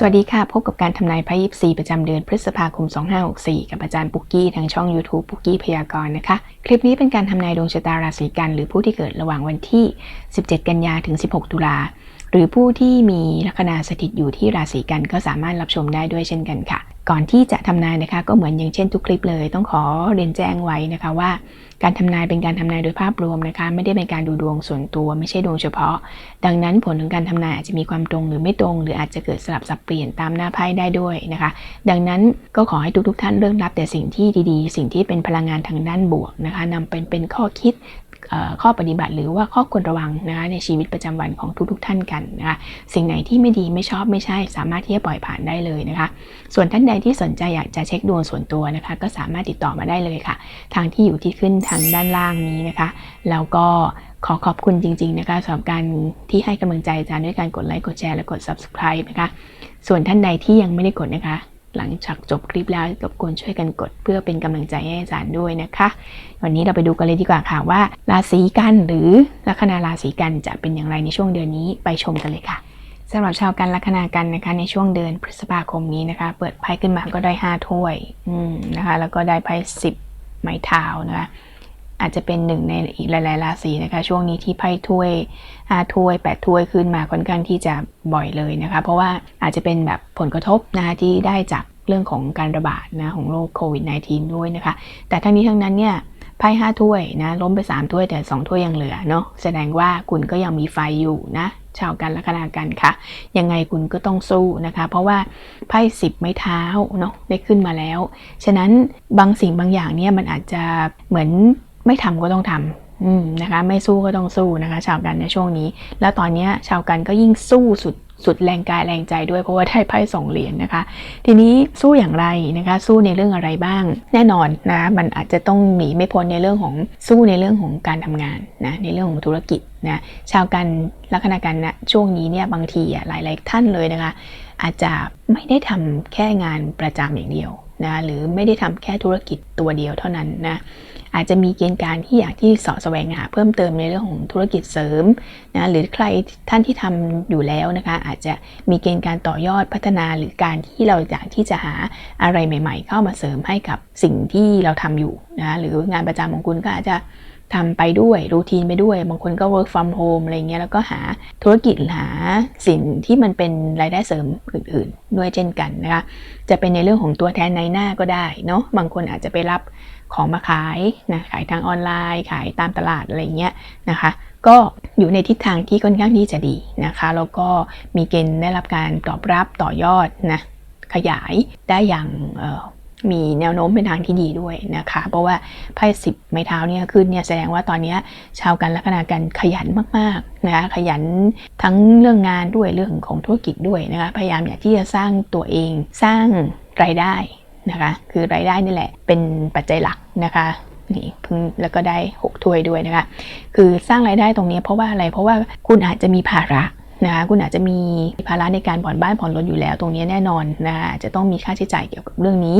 สวัสดีค่ะ พบกับการทำนายไพ่ยิปซีประจำเดือนพฤษภาคม 2564 กับอาจารย์ปุกกี้ ทางช่อง YouTube ปุกกี้พยากรณ์นะคะ คลิปนี้เป็นการทำนายดวงชะตาราศีกัน หรือผู้ที่เกิดระหว่างวันที่ 17 กันยาถึง 16 ตุลา หรือผู้ที่มีลัคนาสถิตอยู่ที่ราศีกันก็สามารถรับชมได้ด้วยเช่นกันค่ะ ก่อนที่จะทำนายนะคะก็เหมือนอย่างเช่นทุกคลิปเลย ต้องขอเรียนแจ้งไว้นะคะว่า การทำนายเป็นการทำนายโดยภาพรวมนะคะ ไม่ได้เป็นการดูดวงส่วนตัว ไม่ใช่ดวงเฉพาะ ดังนั้นผลของการทำนายอาจจะมีความตรงหรือไม่ตรง หรืออาจจะเกิดสลับสับเปลี่ยนตามหน้าไพ่ได้ด้วยนะคะ ดังนั้นก็ขอให้ทุกๆท่านเลือกรับแต่สิ่งที่ดีๆ สิ่งที่เป็นพลังงานทางด้านบวกนะคะนำเป็นเป็นข้อคิด ข้อปฏิบัติหรือว่าข้อควรระวังนะคะในชีวิตประจำวันของทุกๆท่านกันนะคะสิ่งไหนที่ไม่ดีไม่ชอบไม่ใช่ สามารถที่จะปล่อยผ่านได้เลยนะคะ ส่วนท่านใดที่สนใจอยากจะเช็คดวงส่วนตัวนะคะ ก็สามารถติดต่อมาได้เลยค่ะ ทางที่อยู่ที่ขึ้นทางด้านล่างนี้นะคะ แล้วก็ขอขอบคุณจริง ๆ นะคะสำหรับการที่ให้กำลังใจอาจารย์ด้วยการกดไลค์กดแชร์และกด subscribe นะคะ ส่วนท่านใดที่ยังไม่ได้กดนะคะ หลังจากจบคลิปแล้วรบกวนช่วยกันกด เพื่อเป็นกำลังใจให้อาจารย์ด้วยนะคะ วันนี้เราไปดูกันเลยดีกว่าค่ะว่า ราศีกันหรือลัคนาราศีกันจะเป็นอย่างไรในช่วงเดือนนี้ไปชมกันเลยค่ะสำหรับชาวกันลัคนากันนะคะในช่วงเดือนพฤษภาคมนี้นะคะ เปิดไพ่ขึ้นมาก็ได้ห้าถ้วยนะคะแล้วก็ได้ไพ่สิบไม้เท้านะคะ อาจจะเป็นหนึ่งในอีกหลายๆราศีนะคะ ช่วงนี้ที่ไพ่ถ้วยห้าถ้วยแปดถ้วยขึ้นมาค่อนข้างที่จะบ่อยเลยนะคะ เพราะว่าอาจจะเป็นแบบผลกระทบนะคะที่ได้จากเรื่องของการระบาดนะของโรคโควิด -19 ด้วยนะคะ แต่ทั้งนี้ทั้งนั้นเนี่ยไพ่ห้าถ้วยนะล้มไปสามถ้วยแต่สองถ้วยยังเหลือเนาะแสดงว่าคุณก็ยังมีไฟอยู่นะ ชาวกันลัคนากันค่ะ ยังไงคุณก็ต้องสู้นะคะ เพราะว่าไพ่สิบไม้เท้าเนาะได้ขึ้นมาแล้ว ฉะนั้นบางสิ่งบางอย่างเนี่ยมันอาจจะเหมือน ไม่ทำก็ต้องทำอืมนะคะไม่สู้ก็ต้องสู้นะคะ ชาวกันในช่วงนี้ แล้วตอนนี้ชาวกันก็ยิ่งสู้สุดสุดแรงกายแรงใจด้วยเพราะว่าได้ไพ่สองเหรียญนะคะ ทีนี้สู้อย่างไรนะคะ สู้ในเรื่องอะไรบ้าง แน่นอนนะมันอาจจะต้องหนีไม่พ้นในเรื่องของสู้ในเรื่องของการทำงานนะในเรื่องของธุรกิจนะชาวกันลัคนากันนะช่วงนี้เนี่ยบางทีอะหลาย ๆ ท่านเลยนะคะ อาจจะไม่ได้ทำแค่งานประจำอย่างเดียวนะหรือไม่ได้ทำแค่ธุรกิจตัวเดียวเท่านั้นนะ อาจจะมีเกณฑ์การที่อยากที่สอแสวงหาเพิ่มเติมในเรื่องของธุรกิจเสริมนะหรือใครท่านที่ทำอยู่แล้วนะคะ อาจจะมีเกณฑ์การต่อยอดพัฒนาหรือการที่เราอยากที่จะหาอะไรใหม่ ๆ เข้ามาเสริมให้กับสิ่งที่เราทำอยู่นะหรืองานประจำของคุณก็อาจจะ ทำไปด้วยรูทีนไปด้วย บางคนก็ work from home อะไรเงี้ยแล้วก็หาธุรกิจหาสิ่งที่มันเป็นรายได้เสริมอื่นๆ ด้วยเช่นกันนะคะจะเป็นในเรื่องของตัวแทนในหน้าก็ได้เนาะบางคนอาจจะไปรับของมาขายนะขายทางออนไลน์ ขายตามตลาดอะไรเงี้ยนะคะ ก็อยู่ในทิศทางที่ค่อนข้างที่จะดีนะคะแล้วก็มีเกณฑ์ได้รับการตอบรับต่อยอดนะขยายได้อย่าง มีแนวโน้มเป็นทางที่ดีด้วยนะคะ เพราะว่าไพ่สิบไม้เท้าเนี่ยขึ้นเนี่ยแสดงว่าตอนนี้ชาวกันลัคนากันขยันมากๆนะคะขยันทั้งเรื่องงานด้วยเรื่องของธุรกิจด้วยนะคะพยายามอยากที่จะสร้างตัวเองสร้างรายได้นะคะคือรายได้นี่แหละเป็นปัจจัยหลักนะคะนี่เพิ่งแล้วก็ได้6ถ้วยด้วยนะคะคือสร้างรายได้ตรงนี้เพราะว่าอะไรเพราะว่าคุณอาจจะมีภาระ นะคะคุณอาจจะมีภาระในการผ่อนบ้านผ่อนรถอยู่แล้ว ตรงนี้แน่นอนนะคะจะต้องมีค่าใช้จ่ายเกี่ยวกับเรื่องนี้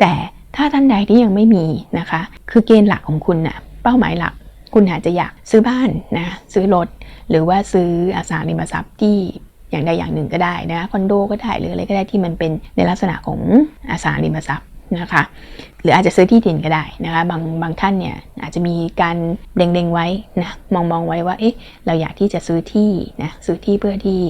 แต่ถ้าท่านใดที่ยังไม่มีนะคะ คือเกณฑ์หลักของคุณนะ่ะเป้าหมายหลักคุณอาจจะอยากซื้อบ้านนะซื้อรถ หรือว่าซื้ออสังหาริมทรัพย์ที่อย่างใดอย่างหนึ่งก็ได้นะคอนโดก็ได้หรืออะไรก็ได้ที่มันเป็นในลักษณะของอสังหาริมทรัพย์ นะคะหรืออาจจะซื้อที่ดินก็ได้นะคะบางบางท่านเนี่ยอาจจะมีการเล็งๆไว้นะมองมองไว้ว่าเอ๊ะเราอยากที่จะซื้อที่นะซื้อที่เพื่อที่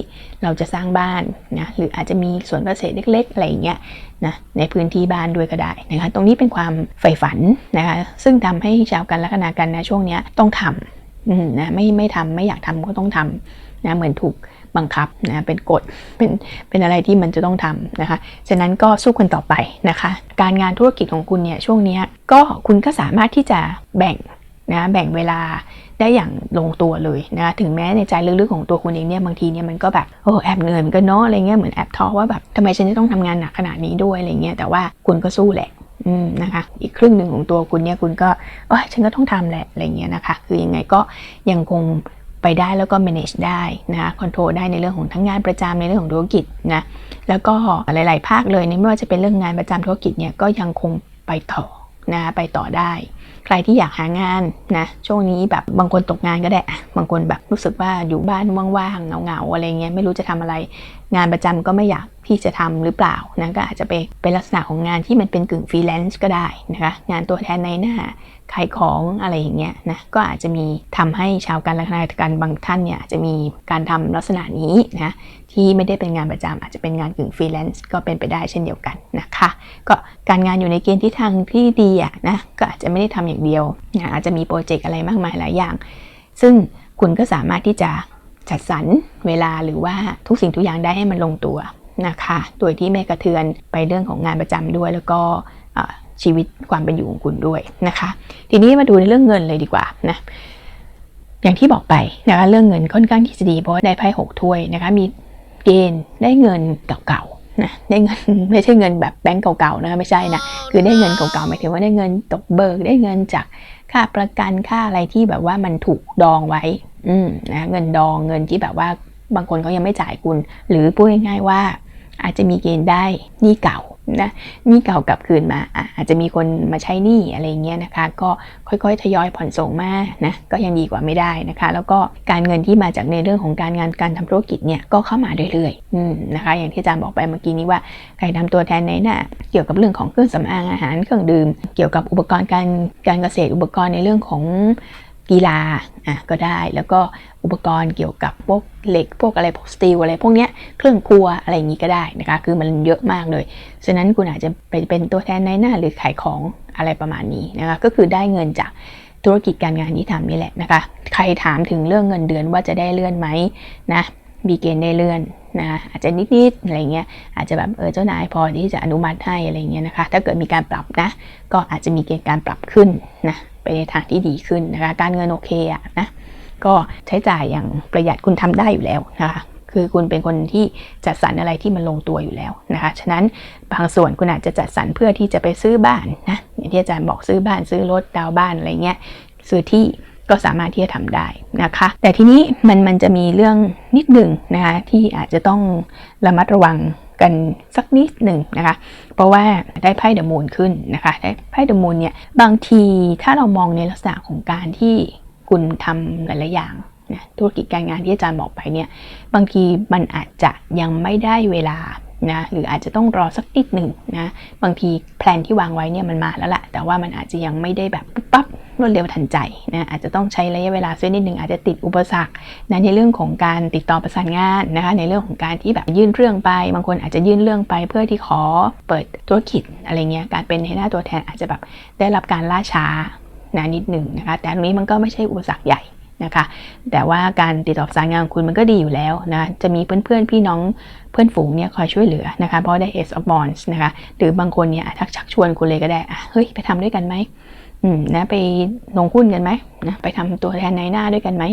เราจะสร้างบ้านนะหรืออาจจะมีสวนเกษตรเล็กๆอะไรอย่างเงี้ยนะในพื้นที่บ้านด้วยก็ได้นะคะตรงนี้เป็นความใฝ่ฝันนะคะซึ่งทำให้ชาวกันลัคนากันนะช่วงนี้ต้องทำนะไม่ไม่ทำไม่อยากทำก็ต้องทำนะเหมือนถูก บังคับนะเป็นกฎเป็นเป็นอะไรที่มันจะต้องทำนะคะฉะนั้นก็สู้กันต่อไปนะคะ การงานธุรกิจของคุณเนี่ยช่วงนี้ก็คุณก็สามารถที่จะแบ่งนะแบ่งเวลาได้อย่างลงตัวเลยนะถึงแม้ในใจลึกๆของตัวคุณเองเนี่ยบางทีเนี่ยมันก็แบบโอ้แอบเหนื่อยมันก็เนาะอะไรเงี้ยเหมือนแอบท้อว่าแบบทำไมฉันจะต้องทำงานหนักขนาดนี้ด้วยอะไรเงี้ยแต่ว่าคุณก็สู้แหละอืมนะคะอีกครึ่งหนึ่งของตัวคุณเนี่ยคุณก็เออฉันก็ต้องทำแหละอะไรเงี้ยนะคะ คือยังไงก็ยังคง ไปได้แล้วก็ manage ได้นะคอนโทรลได้ในเรื่องของทั้งงานประจำในเรื่องของธุรกิจนะแล้วก็หลาย ๆ ภาคเลยไม่ว่าจะเป็นเรื่องงานประจำธุรกิจเนี่ยก็ยังคงไปต่อนะไปต่อได้ ใครที่อยากหางานนะช่วงนี้แบบบางคนตกงานก็ได้บางคนแบบรู้สึกว่าอยู่บ้านว่างๆเงาๆอะไรเงี้ยไม่รู้จะทำอะไร งานประจำก็ไม่อยาก ที่จะทำหรือเปล่านะก็อาจจะไปเป็นลักษณะของงานที่มันเป็นกึ่งฟรีแลนซ์ก็ได้นะคะงานตัวแทนในหน้าขายของอะไรอย่างเงี้ยนะก็อาจจะมีทำให้ชาวการราชการบางท่านเนี่ยอาจจะมีการทำลักษณะนี้นะที่ไม่ได้เป็นงานประจำอาจจะเป็นงานกึ่งฟรีแลนซ์ก็เป็นไปได้เช่นเดียวกันนะคะ ก็การงานอยู่ในเกณฑ์ที่ทางที่ดีอะนะก็อาจจะไม่ได้ทำอย่างเดียวนะอาจจะมีโปรเจกต์อะไรมากมายหลายอย่าง ซึ่งคุณก็สามารถที่จะจัดสรรเวลาหรือว่าทุกสิ่งทุกอย่างได้ให้มันลงตัว นะคะ โดยที่ไม่กระเทือนไปเรื่องของงานประจำด้วย แล้วก็ชีวิตความเป็นอยู่ของคุณด้วยนะคะ ทีนี้มาดูในเรื่องเงินเลยดีกว่านะอย่างที่บอกไปนะคะเรื่องเงินค่อนข้างที่จะดีเพราะได้ไพ่หกถ้วยนะคะมีเกณฑ์ได้เงินเก่าๆนะได้เงินไม่ใช่เงินแบบแบงก์เก่าๆนะไม่ใช่นะคือได้เงินเก่าๆหมายถึงว่าได้เงินตกเบิกได้เงินจากค่าประกันค่าอะไรที่แบบว่ามันถูกดองไว้อืมนะเงินดองเงินที่แบบว่าบางคนเขายังไม่จ่ายคุณ หรือพูดง่ายๆว่า อาจจะมีเกณฑ์ได้หนี้เก่านะหนี้เก่ากลับคืนมาอาจจะมีคนมาใช้หนี้อะไรเงี้ยนะคะ ก็ค่อยๆทยอยผ่อนส่งมานะก็ยังดีกว่าไม่ได้นะคะ แล้วก็การเงินที่มาจากในเรื่องของการงานการทำธุรกิจเนี่ยก็เข้ามาเรื่อยๆนะคะ อย่างที่อาจารย์บอกไปเมื่อกี้นี้ว่าใครทำตัวแทนในน่ะเกี่ยวกับเรื่องของเครื่องสำอางอาหารเครื่องดื่ม เกี่ยวกับอุปกรณ์การการเกษตรอุปกรณ์ในเรื่องของ กีฬาอะก็ได้แล้วก็อุปกรณ์เกี่ยวกับพวกเหล็กพวกอะไรพวกสตีลอะไรพวกเนี้ยเครื่องครัวอะไรอย่างนี้ก็ได้นะคะคือมันเยอะมากเลยฉะนั้นคุณอาจจะไปเป็นตัวแทนในหน้าหรือขายของอะไรประมาณนี้นะคะก็คือได้เงินจากธุรกิจการงานที่ทำนี่แหละนะคะ ใครถามถึงเรื่องเงินเดือนว่าจะได้เลื่อนไหมนะมีเกณฑ์ได้เลื่อน นะอาจจะนิดๆอะไรเงี้ยอาจจะแบบเออเจ้านายพอที่จะอนุมัติให้อะไรเงี้ยนะคะ ถ้าเกิดมีการปรับนะก็อาจจะมีเกณฑ์การปรับขึ้นนะไปในทางที่ดีขึ้นนะคะการเงินโอเคอะนะก็ใช้จ่ายอย่างประหยัดคุณทำได้อยู่แล้วนะคะคือคุณเป็นคนที่จัดสรรอะไรที่มันลงตัวอยู่แล้วนะคะ ฉะนั้นบางส่วนคุณอาจจะจัดสรรเพื่อที่จะไปซื้อบ้านนะอย่างที่อาจารย์บอกซื้อบ้านซื้อรถดาวบ้านอะไรเงี้ยซื้อที่ ก็สามารถที่จะทำได้นะคะ แต่ทีนี้มันมันจะมีเรื่องนิดหนึ่งนะคะที่อาจจะต้องระมัดระวังกันสักนิดหนึ่งนะคะ เพราะว่าได้ไพ่เดอะมูนขึ้นนะคะได้ไพ่เดอะมูนเนี่ยบางทีถ้าเรามองในลักษณะของการที่คุณทำหลาย ๆ อย่างนะธุรกิจการงานที่อาจารย์บอกไปเนี่ยบางทีมันอาจจะยังไม่ได้เวลา นะหรืออาจจะต้องรอสักนิดหนึ่งนะบางทีแพลนที่วางไว้เนี่ยมันมาแล้วแหละแต่ว่ามันอาจจะยังไม่ได้แบบปุ๊บปั๊บรวดเร็วทันใจนะอาจจะต้องใช้ระยะเวลาสักนิดหนึ่งอาจจะติดอุปสรรคนะในเรื่องของการติดต่อประสานงานนะคะในเรื่องของการที่แบบยื่นเรื่องไป บางคนอาจจะยื่นเรื่องไปเพื่อที่ขอเปิดธุรกิจอะไรเงี้ยการเป็นในหน้าตัวแทนอาจจะแบบได้รับการล่าช้านะนิดหนึ่งนะคะแต่ตรงนี้มันก็ไม่ใช่อุปสรรคใหญ่ นะคะ แต่ว่าการติดต่อประสานงานของคุณมันก็ดีอยู่แล้วนะ จะมีเพื่อนๆ พี่น้องเพื่อนฝูงเนี่ยคอยช่วยเหลือนะคะ เพราะได้ Ace of Wands นะคะ หรือบางคนเนี่ยทักชักชวนคุณเลยก็ได้อะเฮ้ย ไปทำด้วยกันไหมอืมนะไปลงหุ้นกันไหมนะไปทำตัวแทนในหน้าด้วยกันไหม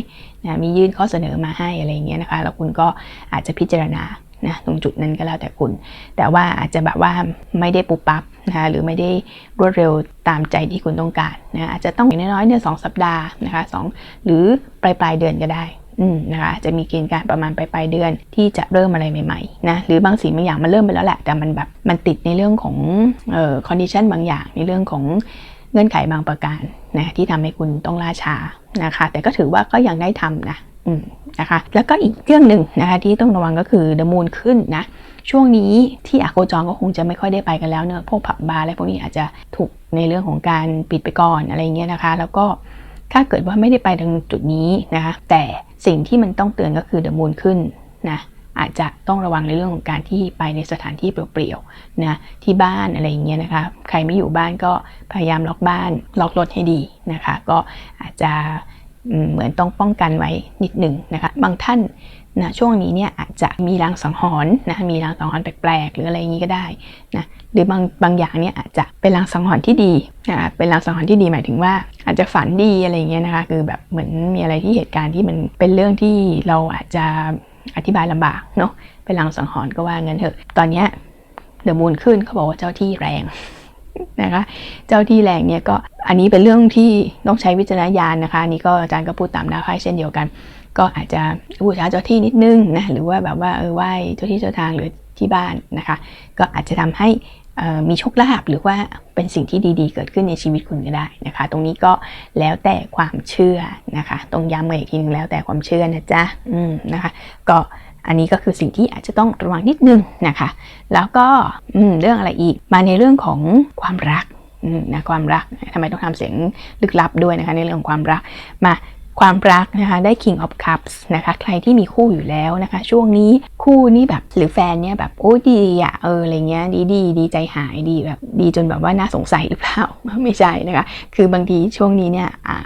นะมียื่นข้อเสนอมาให้อะไรเงี้ยนะคะ แล้วคุณก็อาจจะพิจารณานะตรงจุดนั้นก็แล้วแต่คุณ แต่ว่าอาจจะแบบว่าไม่ได้ปุบปับ นะคะหรือไม่ได้รวดเร็วตามใจที่คุณต้องการนะอาจจะต้องอย่างน้อยๆเนี่ยสสัปดาห์นะคะสหรือปลายปลายเดือนก็ได้นะคะจะมีเกณฑ์การประมาณปลายปลายเดือนที่จะเริ่มอะไรใหม่ๆนะหรือบางสิ่งบางอย่างมันเริ่มไปแล้วแหละแต่มันแบบมันติดในเรื่องของเอ่อคอนดิชันบางอย่างในเรื่องของเงื่อนไขบางประการนะที่ทำให้คุณต้องล่าช้านะคะแต่ก็ถือว่าก็ยังได้ทำนะ นะคะแล้วก็อีกเรื่องหนึ่งนะคะที่ต้องระวังก็คือเดมูนขึ้นนะช่วงนี้ที่อาโกจองก็คงจะไม่ค่อยได้ไปกันแล้วเนอะพวกผับบาร์อะไรพวกนี้อาจจะถูกในเรื่องของการปิดไปก่อนอะไรเงี้ยนะคะ แล้วก็ถ้าเกิดว่าไม่ได้ไปตรงจุดนี้นะคะแต่สิ่งที่มันต้องเตือนก็คือเดมูนขึ้นนะอาจจะต้องระวังในเรื่องของการที่ไปในสถานที่เปลี่ยวๆนะที่บ้านอะไรอย่างเงี้ยนะคะ ใครไม่อยู่บ้านก็พยายามล็อกบ้านล็อกรถให้ดีนะคะ ก็อาจจะ เหมือนต้องป้องกันไว้นิดหนึ่งนะคะบางท่านนะช่วงนี้เนี่ยอาจจะมีรางสังหรณ์นะมีรางสังหรณ์แปลกๆ หรืออะไรอย่างนี้ก็ได้นะหรือบางบางอย่างเนี่ยอาจจะเป็นรางสังหรณ์ที่ดีนะเป็นรางสังหรณ์ที่ดีหมายถึงว่า อาจจะฝันดีอะไรเงี้ยนะคะคือแบบเหมือนมีอะไรที่เหตุการณ์ที่มันเป็นเรื่องที่เราอาจจะอธิบายลำบากเนาะเป็นรางสังหรณ์ก็ว่างั้นเถอะตอนเนี้ยเดอะมูนขึ้นเขาบอกว่าเจ้าที่แรง นะคะ เจ้าที่แรงเนี่ยก็อันนี้เป็นเรื่องที่ต้องใช้วิจารณญาณนะคะนี่ก็อาจารย์ก็พูดตามดาวไพ่เช่นเดียวกัน ก็อาจจะบูชาเจ้าที่นิดนึงนะหรือว่าแบบว่าเออไหว้เจ้าที่เจ้าทางหรือที่บ้านนะคะ ก็อาจจะทำให้มีโชคลาภหรือว่าเป็นสิ่งที่ดีๆ เกิดขึ้นในชีวิตคุณก็ได้นะคะ ตรงนี้ก็แล้วแต่ความเชื่อนะคะ ตรงย้ำมาอีกทีนึงแล้วแต่ความเชื่อนะจ๊ะอืมนะคะ ก็ อันนี้ก็คือสิ่งที่อาจจะต้องระวังนิดนึงนะคะ แล้วก็เรื่องอะไรอีก มาในเรื่องของความรักนะความรักทำไมต้องทำเสียงลึกลับด้วยนะคะในเรื่องความรักมาความรักนะคะได้ King of Cups นะคะใครที่มีคู่อยู่แล้วนะคะ ช่วงนี้คู่นี้แบบหรือแฟนเนี่ยแบบโอ้ดีอะเอออะไรเงี้ยดีดีดีใจหายดีแบบดีจนแบบว่าน่าสงสัยหรือเปล่าไม่ใช่นะคะ คือบางทีช่วงนี้เนี่ยอ่า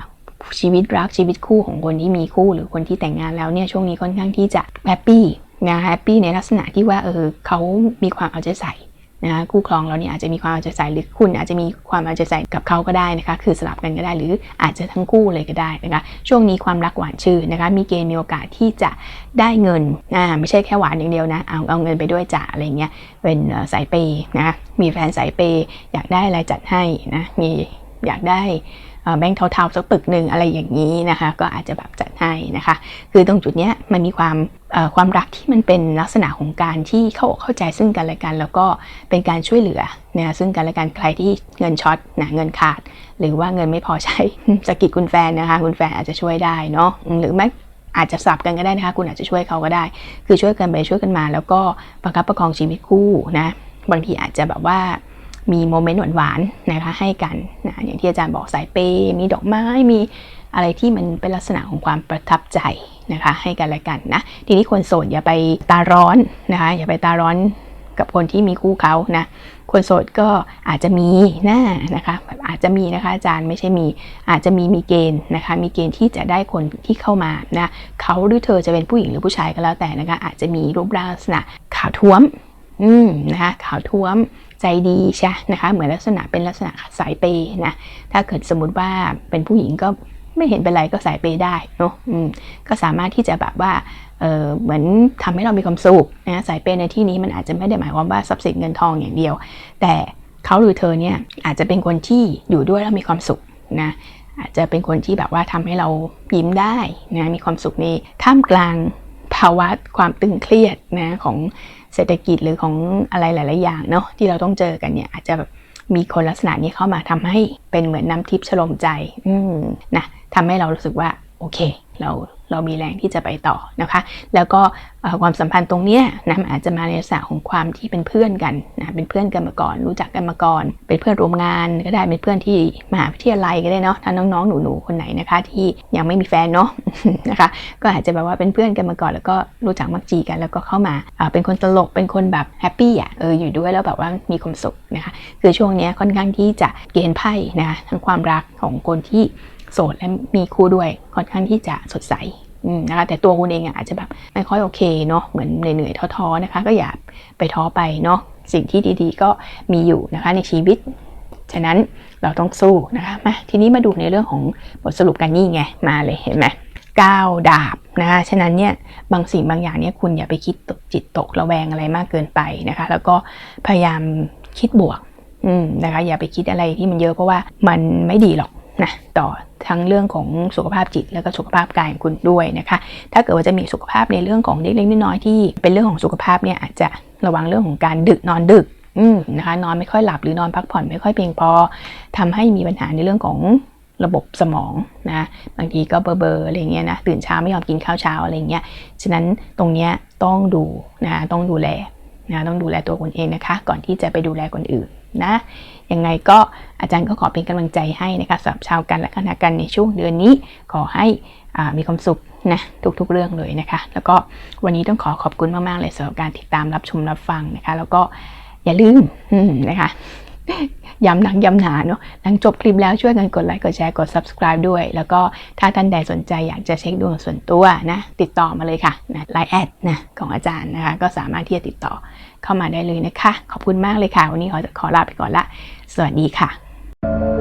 ชีวิตรักชีวิตคู่ของคนที่มีคู่หรือคนที่แต่งงานแล้วเนี่ยช่วงนี้ค่อนข้างที่จะแฮปปี้นะแฮปปี้ในลักษณะที่ว่าเออเขามีความเอาใจใส่นะคู่ครองเราเนี่ยอาจจะมีความเอาใจใส่หรือคุณอาจจะมีความเอาใจใส่กับเขาก็ได้นะคะ คือสลับกันก็ได้หรืออาจจะทั้งคู่เลยก็ได้นะคะ ช่วงนี้ความรักหวานชื่นนะคะ มีเกณฑ์มีโอกาสที่จะได้เงินอ่าไม่ใช่แค่หวานอย่างเดียวนะ เอาเอาเงินไปด้วยจ่าอะไรเงี้ยเป็นสายเปย์นะมีแฟนสายเปย์อยากได้อะไรจัดให้นะมีอยากได้ แบงค์เทาๆสักปึกหนึ่งอะไรอย่างนี้นะคะ ก็อาจจะแบบจัดให้นะคะ คือตรงจุดเนี้ยมันมีความความรักที่มันเป็นลักษณะของการที่เข้าเข้าใจซึ่งกันและกัน แล้วก็เป็นการช่วยเหลือนะซึ่งกันและกันใครที่เงินช็อตนะเงินขาด หรือว่าเงินไม่พอใช้สะกิดคุณแฟนนะคะ คุณแฟนอาจจะช่วยได้เนาะหรือไม่อาจจะสับกันก็ได้นะคะ คุณอาจจะช่วยเขาก็ได้ คือช่วยกันไปช่วยกันมา แล้วก็ประคับประคองชีวิตคู่นะบางทีอาจจะแบบว่า มีโมเมนต์หวานๆนะคะให้กันนะอย่างที่อาจารย์บอกสายเปย์มีดอกไม้มีอะไรที่มันเป็นลักษณะของความประทับใจนะคะให้กันและกันนะทีนี้คนโสดอย่าไปตาร้อนนะคะอย่าไปตาร้อนกับคนที่มีคู่เขานะคนโสดก็อาจจะมีหน้านะคะอาจจะมีนะคะอาจารย์ไม่ใช่มีอาจจะมีมีเกณฑ์นะคะมีเกณฑ์ที่จะได้คนที่เข้ามานะเขาหรือเธอจะเป็นผู้หญิงหรือผู้ชายก็แล้วแต่นะคะอาจจะมีรูปร่างลักษณะขาวท้วมอืมนะคะขาวท้วม ใจดีใช่นะคะ เหมือนลักษณะเป็นลักษณะสายเปย์นะ ถ้าเกิดสมมติว่าเป็นผู้หญิงก็ไม่เห็นเป็นไรก็สายเปย์ได้เนาะก็สามารถที่จะแบบว่าเเหมือนทำให้เรามีความสุขนะสายเปย์ในที่นี้มันอาจจะไม่ได้หมายความว่าทรัพย์สินเงินทองอย่างเดียว แต่เขาหรือเธอเนี่ยอาจจะเป็นคนที่อยู่ด้วยแล้วมีความสุขนะอาจจะเป็นคนที่แบบว่าทำให้เรายิ้มได้นะมีความสุขในท่ามกลางาวะความตึงเครียดนะของเศรษฐกิจหรือของอะไรหลาย ๆ อย่างเนาะที่เราต้องเจอกันเนี่ยอาจจะแบบมีคนลักษณะนี้เข้ามาทำให้เป็นเหมือนน้ำทิพย์ชโลมใจ อืนะทำให้เรารู้สึกว่า โอเคเราเรามีแรงที่จะไปต่อนะคะ แล้วก็ความสัมพันธ์ตรงนี้นะมันอาจจะมาในลักษณะของความที่เป็นเพื่อนกันนะเป็นเพื่อนกันมาก่อน รู้จักกันมาก่อน เป็นเพื่อนร่วมงานก็ได้เป็นเพื่อนที่มหาวิทยาลัยก็ได้เนาะถ้าน้องๆหนูๆคนไหนนะคะ ที่ยังไม่มีแฟนเนาะนะคะ ก็อาจจะแบบว่าเป็นเพื่อนกันมาก่อน แล้วก็รู้จักมักจีกัน แล้วก็เข้ามาเป็นคนตลกเป็นคนแบบแฮปปี้อะเอออยู่ด้วยแล้วแบบว่ามีความสุขนะคะ คือช่วงนี้ค่อนข้างที่จะเกณฑ์ไพ่นะคะทั้งความรักของคนที่ โสดและมีคู่ด้วยค่อนข้างที่จะสดใสนะคะแต่ตัวคุณเองอาจจะแบบไม่ค่อยโอเคเนาะเหมือนเหนื่อยๆท้อๆนะคะ ก็อย่าไปท้อไปเนาะสิ่งที่ดีๆ ก็มีอยู่นะคะในชีวิต ฉะนั้นเราต้องสู้นะคะมาทีนี้มาดูในเรื่องของบทสรุปกันนี่ไงมาเลยเห็นไหมก้าวดาบนะคะฉะนั้นเนี่ยบางสิ่งบางอย่างเนี่ยคุณอย่าไปคิดตกจิตตกระแวงอะไรมากเกินไปนะคะ แล้วก็พยายามคิดบวกนะคะอย่าไปคิดอะไรที่มันเยอะเพราะว่ามันไม่ดีหรอก นะต่อทั้งเรื่องของสุขภาพจิตแล้วก็สุขภาพกายของคุณด้วยนะคะ ถ้าเกิดว่าจะมีสุขภาพในเรื่องของเล็กๆน้อยๆที่เป็นเรื่องของสุขภาพเนี่ยอาจจะระวังเรื่องของการดึกนอนดึกนะคะนอนไม่ค่อยหลับหรือนอนพักผ่อนไม่ค่อยเพียงพอทำให้มีปัญหาในเรื่องของระบบสมองนะบางทีก็เบอร์เบอร์อะไรเงี้ยนะตื่นเช้าไม่ยอมกินข้าวเช้าอะไรเงี้ยฉะนั้นตรงเนี้ยต้องดูนะต้องดูแลนะต้องดูแลตัวคุณเองนะคะ ก่อนที่จะไปดูแลคนอื่น นะยังไงก็อาจารย์ก็ขอเป็นกำลังใจให้นะคะสำหรับชาวกันและคณะกันในช่วงเดือนนี้ขอให้มีความสุขนะทุกๆเรื่องเลยนะคะ แล้วก็วันนี้ต้องขอขอบคุณมากๆเลยสำหรับการติดตามรับชมรับฟังนะคะ แล้วก็อย่าลืมนะคะย้ำหนักย้ำหนาเนาะหลังจบคลิปแล้วช่วยกันกดไลค์กดแชร์กด subscribe ด้วย แล้วก็ถ้าท่านใดสนใจอยากจะเช็คดวงส่วนตัวนะ ติดต่อมาเลยค่ะนะไลน์แอดนะของอาจารย์นะคะ ก็สามารถที่จะติดต่อ เข้ามาได้เลยนะคะ ขอบคุณมากเลยค่ะ วันนี้ขอขอลาไปก่อนละ สวัสดีค่ะ